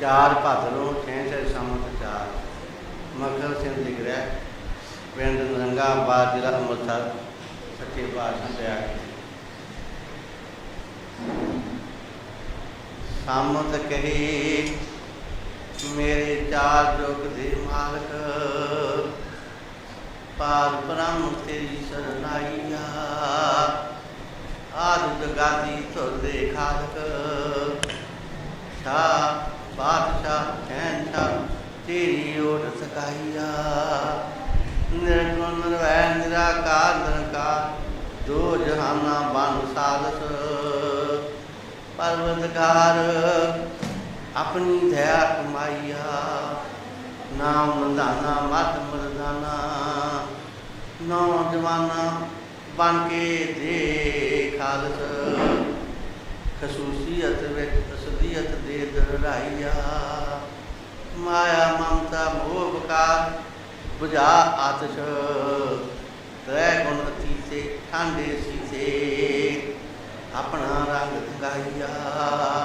ਚਾਰ ਭਾਦਰੋਂ ਛੇ ਸੇ ਸੰਮਤ ਚਾਰ ਮਕਰ ਸਿੰਘ ਲਿਖ ਰਿਹਾ ਹੈ, ਪਿੰਡ ਨਰੰਗਾਬਾਦ ਜ਼ਿਲ੍ਹਾ ਅੰਮ੍ਰਿਤਸਰ ਸੱਚੇ ਪਾਤਸ਼ਾਹ ਦੇ ਆ ਸੰਮਤ ਕਹੀ ਮੇਰੇ ਚਾਰ ਜੁਗ ਦੇ ਮਾਲਕ ਪਾਰ ਬ੍ਰਹਮ ਤੇਰੀ ਸਰਨਾਈਆ ਆਦਿ ਜਗਾਦੀ ਤੁਰਦੇ ਖਾਲਕ ਸ਼ਾ निराकार निरंकार, जो जहाना बन सालस परवतकार अपनी दया कमाइया नाम मंदाना, मत मरदाना नौजवाना बन के दे खालस खसूसियत बिच असलीयत दे दहराइया माया ममता मोह बकार, बुझा आतश। ગુણ છે ઠાંડેસી છે આપણા રંગ ધંગાઈયા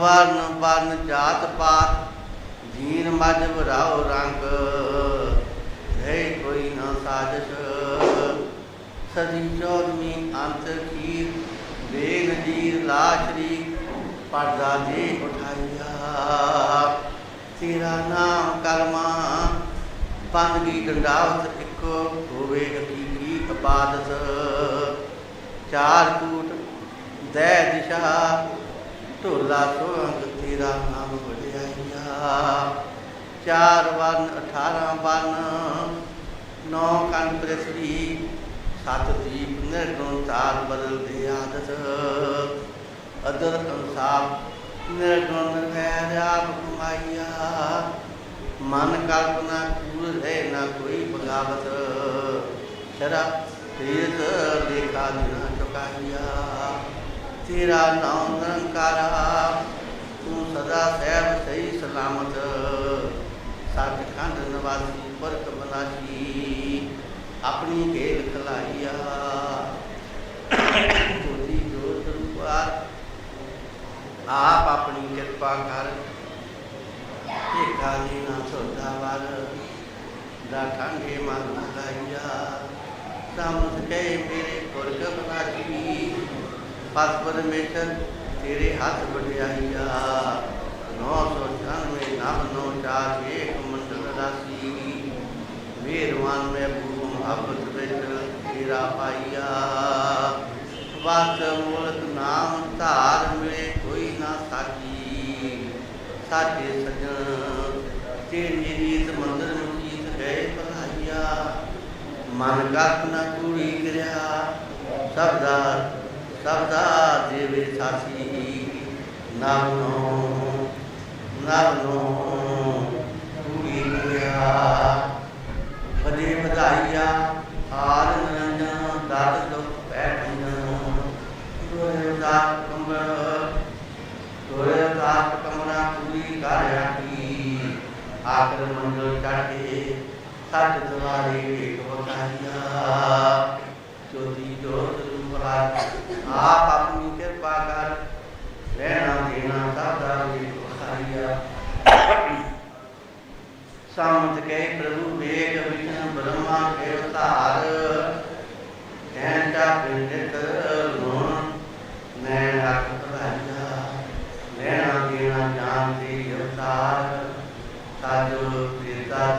વારન વારન જાત પાત જીન માજબ રાવ રંગ હે કોઈ ન સાજશ સદી ચોરમી અંત ખીર બેનજીર લાશરી पर्दा ने उठाया तेरा नाम कलमा बंदगी डंडावत होवे हकीकी अपादस चार कूट दय दिशा। ढोला तो अंग तेरा नाम बढ़िया चार वन अठारह वन नौ कन पृथ्वी सत दीप, निर्गुण तार बदल दे आदत अदर अंसाप निर्गुण निर्वैर आप कमाइया मन कल्पना कूल है, ना कोई बगावत। तेरा तीर्थ देखा, बिना चुका दिया तेरा नाम निरंकारा, तू सदा सैब सही सलामत। सचखंड नवासी फ़र्क बनासी, अपनी खेल खिलाइया। आप अपनी कृपा कर। कालीना सोदावर राठांडे माना लाइया सामत गए मेरे गोरगप नाची पास परमेश्वर तेरे हाथ बढ़ आइया नौ सौ छियानवे नाम नौ चार एक मंडल राशि मेहरबान में गुरु मोहब्बत में तेरा पाइया वास्तव मूलत नाम तार मिले कोई ना साकी साकी मन कल्पना चूड़ी गृहा। सबदा सबदा देवे साथी। नाम नो नाम नो चूड़ी गृहा। बने बधाइया हार नरंजन दाद दुख पैठ नरंजन तोरे उदास कमर तोरे उदास कमना पूरी कार्या की आकर मंडल चाटे, सत द्वारे देखो যদি যোধুভার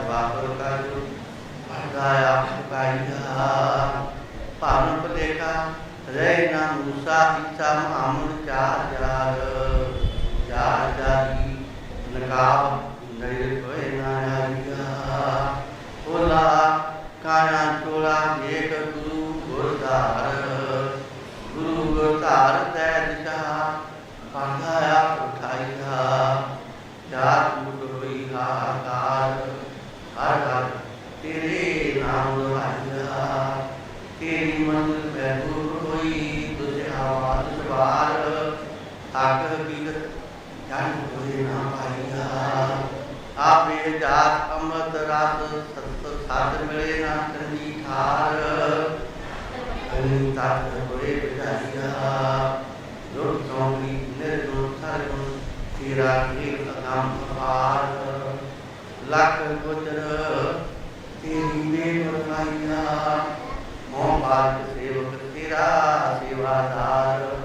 द्वापर का जो गाया गाया पानुपलेखा रय नाम मूसा ईसा मुहम्मद चार चार चार जारी नकाब नरे नाया ओला काना चोला एक गुरु गोरदार। गुरु गोरदार तय दिशा पाठाया उठाई जात मुट हुई हाकार कागबीर जान पूरे ना पाइया आप ये जात अमत रात सत्य साथ मिले ना करनी ठार अनिता पूरे बिजाइया लोक सौंगी ने लोक थार तेरा एक काम अपार लाख गोचर तेरी देव माइया मोह बात सेवक तेरा सेवादार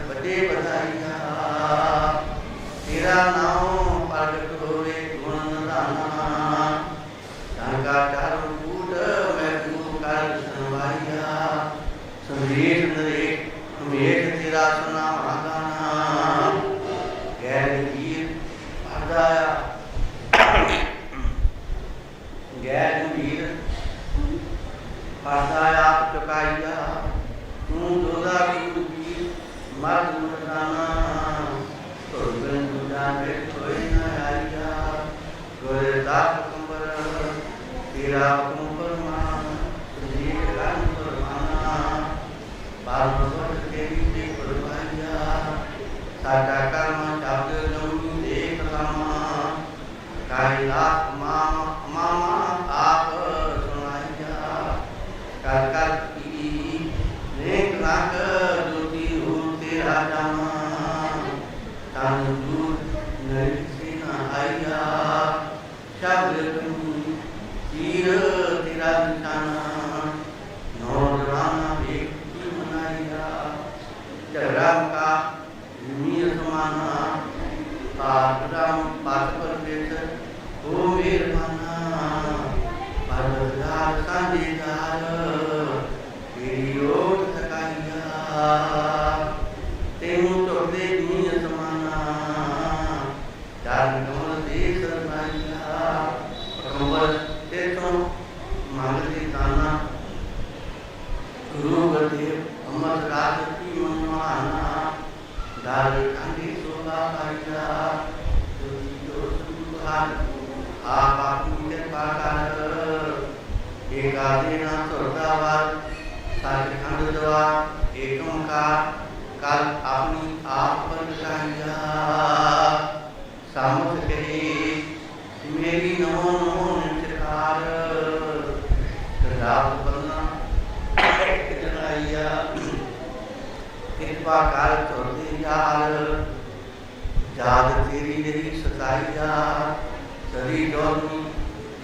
बताइए बताइया तेरा नाम प्रगट कालिदास मामा मामा आप सुनाइया काका की नेक नाक दूती हो तेरा जाना तान दूर नहीं से ना आया शब्द तुम तीर तेरा निशाना नौजवाना व्यक्ति बनाया चरम का मीर समाना पाठराम पाठ पर बेटा गोविर मना परदार का दीदार तेरी ओर तकाइया तेरे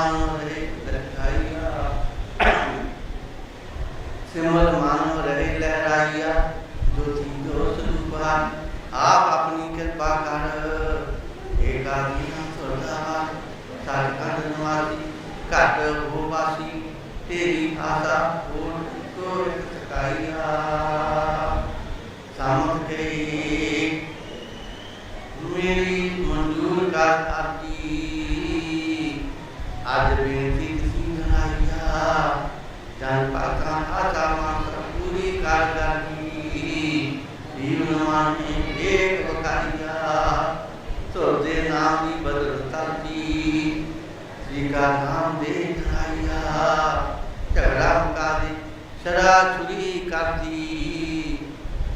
मानव रहे लहराइया सिमर मानव रहे, लहराइया। जो थी दोष रूपान आप अपनी कृपा कर। एकादीना स्वर्गावान सारका धनवासी काट हो वासी तेरी भाषा हो तो सकाइया सामर्थ मेरी मंजूर का Ada benefit raya dan pakar agama terpuri kagagi di meneman ende bekerja सोते नाम ही बदलता थी श्री का नाम देख आया झगड़ा का दे शरा छुरी का थी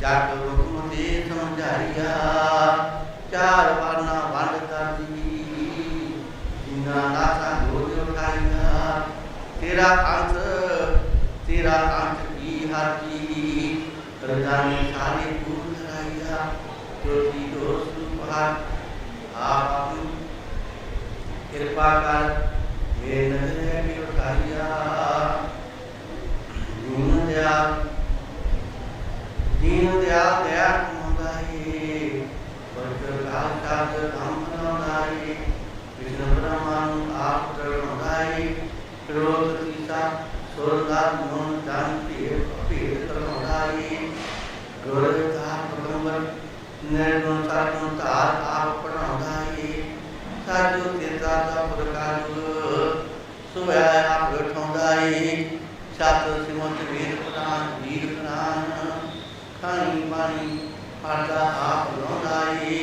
जाकर हुक्म दे समझाइया चार बारना बांधता थी ज़िंदा नाथ तेरा अंत तेरा अंत की हर की रजा में पूर्ण फूल क्योंकि जो पार आप कृपा कर, ये नज़र है कि कारिया दीन दयाल दीन दयाल दया मुदाई बरकर काल काल हम बनाई विष्णु ब्रह्मा आप कर मुदाई सुरदात्मन जानती है अपि तमदायी गौरवता प्रथमन निर्गुणता गुणता आप प्रणदायी साधु तेता का प्रकार सुवह आप गठोदायी शास्त्र श्रीमंत वेद प्रधान वीर प्रधान खानी पानी पाता आप लोदायी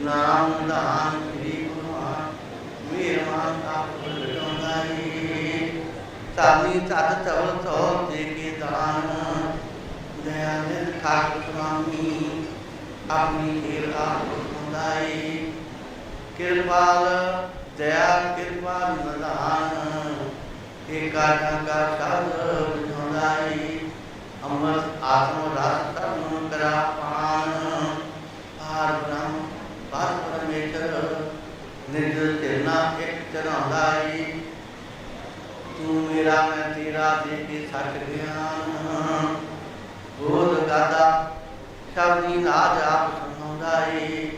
नाम दान श्री गुरुमान। वीरमान आप ताली तार तवल तो देखे दान। दयानंद ठाकुर स्वामी अपनी लीला मुदाई कृपाल दया कृपाल मदान एकाटा का सब मुदाई अमृत आत्म रास्ता मन करा पान। पार ब्रह्म, पार परमेश्वर। निर्देश करना एक चरण लाई ਇੱਕ ਚਰਾਉਂਦਾਈ ਤੂੰ ਮੇਰਾ ਮੈਂ ਤੇਰਾ ਦੇ ਕੇ ਸੱਚ ਗਿਆਨ ਬੋਧ ਗਾਦਾ ਸ਼ਬਦੀ ਨਾਜ ਆਪ ਸੁਣਾਉਂਦਾਈ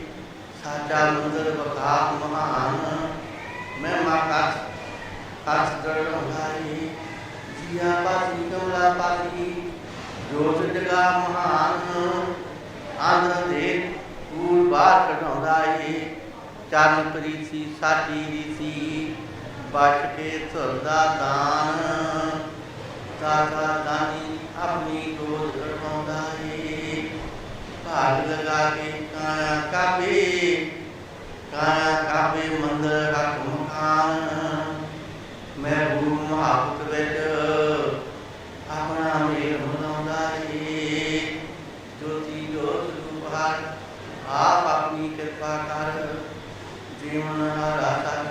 ਸਾਚਾ ਮੰਦਰ ਬਖਾਕ ਮਹਾਨ ਮੈਂ ਮਾਕਾਸ ਕਾਸ ਦਰੜਾਈ ਜੀਆ ਪਾਤੀ ਕਮਲਾ ਪਾਤੀ ਜੋਤ ਜਗਾ ਮਹਾਨ ਆਨੰਦ ਦੇ ਕੂਲ ਬਾਹਰ ਕਢਾਉਂਦਾ ਏ ਚਰਨ ਪ੍ਰੀਤੀ ਸਾਡੀ ਰੀਤੀ बाट के तुरदा दान दाता दानी अपनी गोद रखौंदा है भाग लगा के काया काबे काया काबे मंदिर का मकान मैं गुरु आप बैठ अपना मेल मनाउंदा है ज्योति ज्योत रूपार आप अपनी कृपा कर, जीवन हरा राता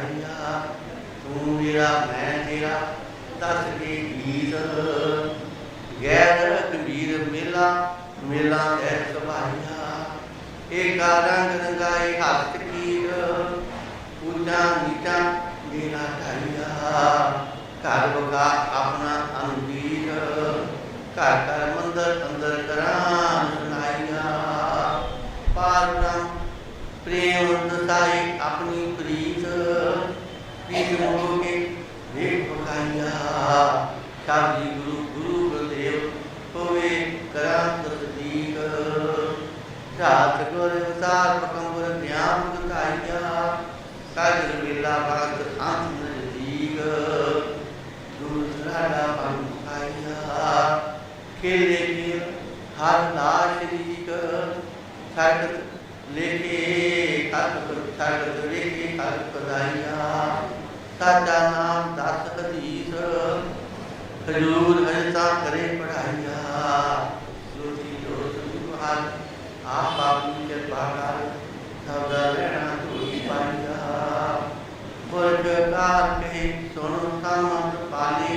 हरिया तू मेरा मैं तेरा दस के गीत। गैर कबीर मेला मेला है सभाया एक रंग रंगा एक हस्त कीर ऊँचा नीचा मेरा ढाइया घर बगा अपना अनुवीर घर घर मंदिर अंदर कराम सुनाइया पार प्रेम दसाए अपनी प्रीति मोड़ों के भेंट पकाइया शादी गुरु गुरु देव होवे करांत सदीक जात कर अवतार पकंबर न्याम बताइया सागर बिल्ला भगत आंत नज़दीक दूर लाडा पान पकाइया खेले खेल हार लाश रीक सागर लेके काल पर सागर लेके काल पर आइया साचानाम सासकत ईश्वरम खजूर हरिता करे पढ़ाइया ज्योति जो सुनिवाल आप बाबू के पाकार सब रहना तो ही पाइया वर्ग काल में सोनो सामान पानी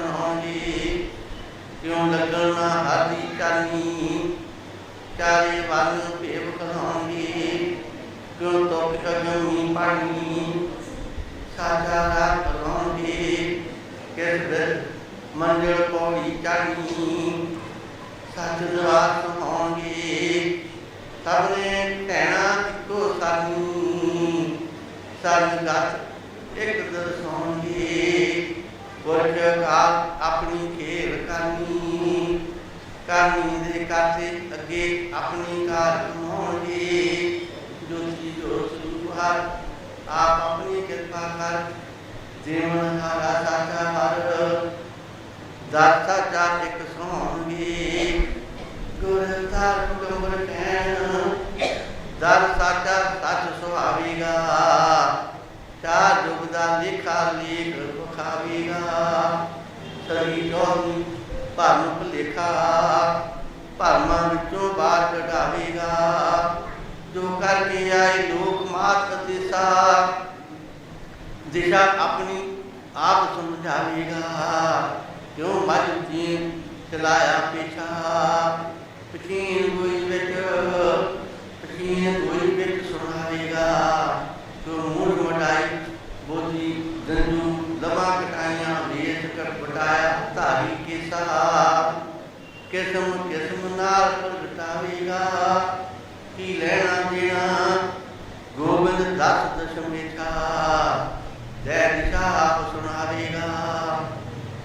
क्यों लगन हरि करनी? करे वन पेव कलांगे क्यों तो कगमी पानी? साचारा कलांगे किस मंजिल को ही करनी ਦਾਤਾ ਜਾ ਇੱਕ ਸੋਹਣਗੇ ਗੁਰ ਧਾਰ ਗੰਬਰ ਕਹਿਣ ਦਰ ਸਾਚਾ ਸੱਚ ਸੁਹਾਵੇਗਾ ਚਾਰ ਜੁਗ ਦਾ ਲੇਖਾ ਲੇਖ ਵਿਖਾਵੇਗਾ ਸਰੀ ਜੋਨੀ ਭਰਮ ਭੁਲੇਖਾ ਭਰਮਾਂ ਵਿੱਚੋਂ ਬਾਹਰ ਕਢਾਵੇਗਾ ਜੋ ਕਰਕੇ ਆਏ ਲੋਕ ਮਾਤ ਦਿਸ਼ਾ ਦਿਸ਼ਾ ਆਪਣੀ ਆਪ ਸਮਝਾਵੇਗਾ क्यों मज चलाया पीछा? बिच बिच सुनाएगा मूड मटाई बोधी रेत कर बटाया के साथ। नाल प्रगटावेगा। की लेना देना, गोविंद दस दशमेठा जय दिशा सुनावेगा।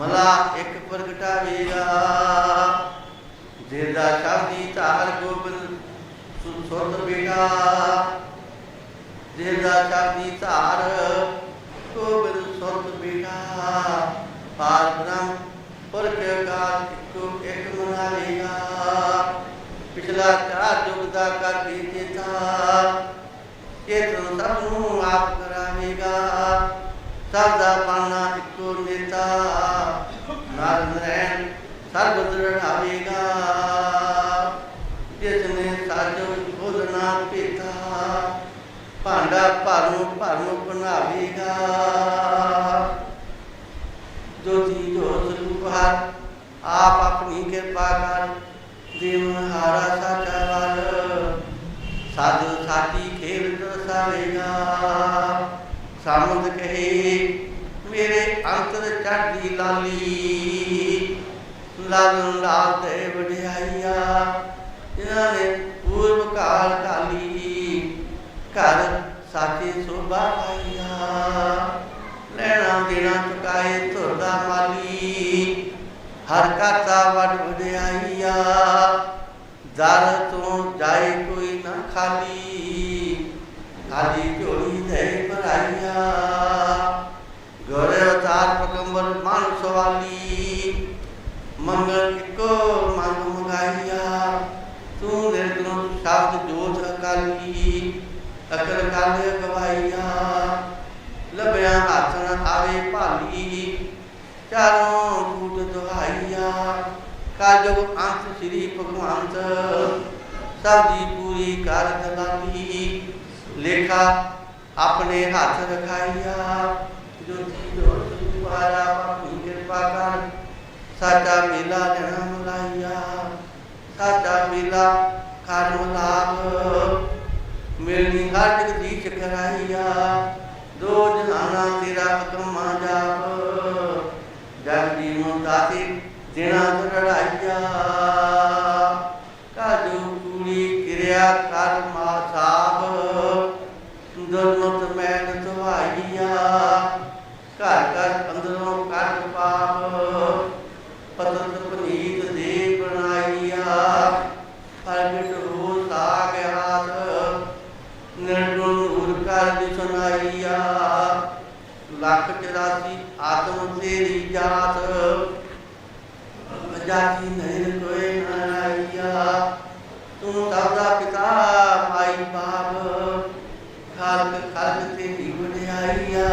मला एक प्रगटा वेगा दीर्घा शाब्दी तार गोपन सुन बेटा. दीर्घा शाब्दी चार गोपन स्वर्ग बेटा. पार ब्रह्म पर का को एक मना लेगा पिछला चार योगदा का देते था के तो सब आप करावेगा. सब दा पाना नारायण सर्वदृढ़ आवेगा। जिसने साजो भोजना पिता। भांडा भरम भरम बनावेगा ज्योति जोत रूपार आप अपनी कृपा कर। देव हारा साचा वाल साधु साथी खेल दसावेगा सामुद कहे ਸਾਮੰਦ ਕਹੇ ਮੇਰੇ ਅੰਤਰ ਚੜ੍ਹਦੀ ਲਾਲੀ ਲਾਲ ਲਾਲ ਤੇ ਵਡਿਆਈਆ ਜਿਨ੍ਹਾਂ ਨੇ ਪੂਰਵ ਕਾਲ ਕਾਲੀ ਘਰ ਸਾਥੀ ਸੋਭਾ ਪਾਈਆ ਲੈਣਾ ਦੇਣਾ ਚੁਕਾਏ ਧੁਰਦਾ ਮਾਲੀ ਹਰ ਕਰਤਾ ਵੱਡ ਵਡਿਆਈਆ ਦਰ ਤੋਂ ਜਾਏ ਕੋਈ ਨਾ ਖਾਲੀ ਖਾਲੀ ਅਕਲ ਕਾਲੇ ਗਵਾਈਆ ਲਬਿਆ ਹੱਥ ਨ ਆਵੇ ਭਾਲੀ ਚਾਰੋਂ ਕੂਟ ਦੁਹਾਈਆ ਕਾਜੋ ਅੰਤ ਸ੍ਰੀ ਭਗਵੰਤ ਸਭ ਦੀ ਪੂਰੀ ਕਰ ਦਲਾਲੀ ਲੇਖਾ ਆਪਣੇ ਹੱਥ ਰਖਾਈਆ ਜੋਤੀ ਜੋਤ ਦੁਆਰਾ ਆਪਣੀ ਕਿਰਪਾ ਕਰ ਸਾਡਾ ਮੇਲਾ ਜਨਮ ਲਾਈਆ ਸਾਡਾ ਮੇਲਾ ਕਰਮ ਲਾਭ मेरे निहार जगदीश कराइया दो जहाना तेरा हकमा जाप जल्दी मुतासी देना तो कराइया काजू पूरी क्रिया कर्मा साहब दुर्मत मैन तो आइया। घर घर अंदरों कर पाप जातक राशि आत्म से जात जाति नहीं कोई नारिया तुम सबदा पिता भाई बाप। खाल खाल से जीवन आइया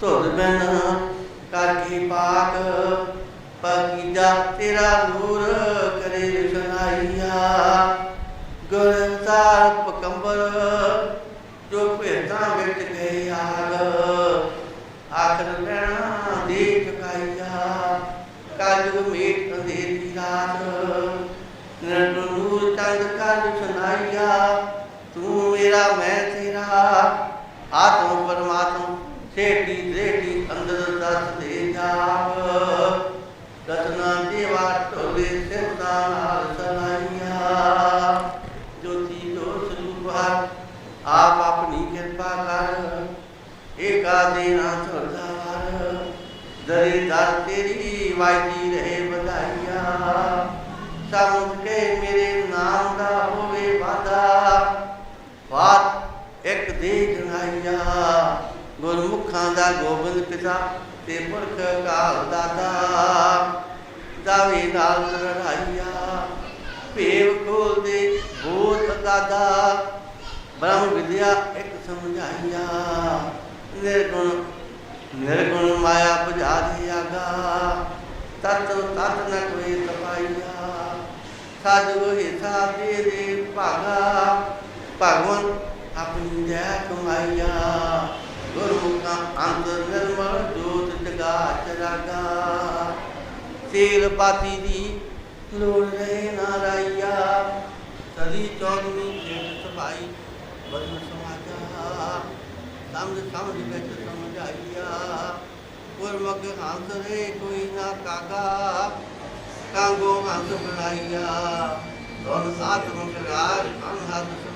तुर बिन काकी पाक। पकी जा तेरा दूर करे सुनाइया गुणसार पकंबर जो पेटा बैठ गए आग। आचरण लेना देख काया काजुग मेट अंधेर की रात नूर चंद काज सुनाइया तू मेरा मैं तेरा आत्म परमात्म सेठी सेठी अंदर दस दे जाव रचना देवा टोले सेवता नाल सनाइया ज्योति दोष रूपा आप अपनी कृपा कर एका देना दरिदार तेरी वाजी रहे बधाइया। सब के मेरे नाम का होवे वादा। बात एक दे जनाइया गुरमुखां दा गोबिंद पिता ते पुरख काल दादा दावे नाल लड़ाइया। पेव खोल दे बोध दादा। ब्रह्म विद्या एक समझाइया। निर्गुण निर्गुण माया बुझाधियागा तत्व तत् न कोई तपाइया। साधु हिता तेरे पागा। भगवान अपनी जय कमाइया। गुरु का अंत निर्मल जोत जगा चरागा। तेल पाती दी लोड़ रहे नाराइया। सदी चौदमी जेठ सफ़ाई, बदन समाजा। समझ समझ में समझ आइया पूर्वक हंस रे कोई ना काका कांगो हंस बनाइया दोनों साथ मुख राज हाथ